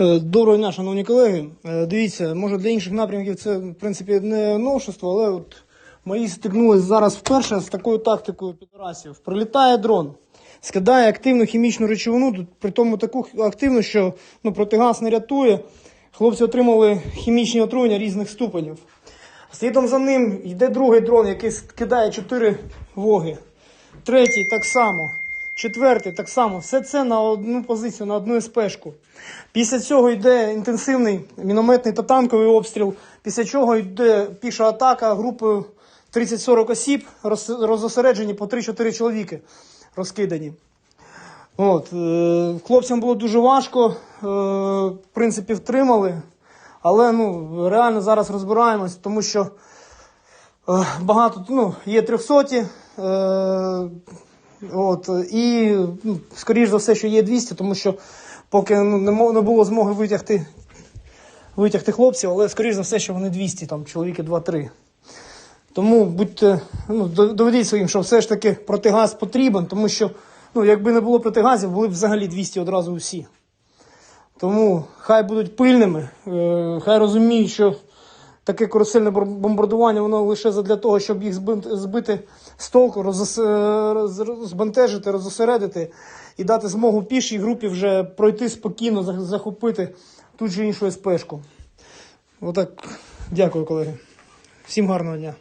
Е, Доброго дня, шановні колеги. Е, Дивіться, може для інших напрямків це в принципі не новшество, але от мої стикнулися зараз вперше з такою тактикою підрасів. Прилітає дрон, скидає активну хімічну речовину, при тому таку активну, що ну, протигаз не рятує. Хлопці отримали хімічні отруєння різних ступенів. Слідом за ним йде другий дрон, який скидає чотири воги. Третій так само. Четвертий так само. Все це на одну позицію, на одну СПшку. Після цього йде інтенсивний мінометний та танковий обстріл. Після чого йде піша атака групою 30-40 осіб, роз- розосереджені по 3-4 чоловіки розкидані. От, е, хлопцям було дуже важко, е, в принципі, втримали. Але ну, реально зараз розбираємось, тому що е, багато ну, є трьохсоті. От, і, ну, скоріш за все, що є 200, тому що поки ну, не було змоги витягти, витягти хлопців, але скоріш за все, що вони 200, там, чоловіки 2-3. Тому будьте, ну, доведіть своїм, що все ж таки протигаз потрібен, тому що ну, якби не було протигазів, були б взагалі 200 одразу усі. Тому хай будуть пильними, е, хай розуміють, що таке карусельне бомбардування воно лише для того, щоб їх збити з толку, розос- е, розосередити і дати змогу пішій групі вже пройти спокійно, захопити ту чи іншу СПшку. Отак. Дякую, колеги. Всім гарного дня.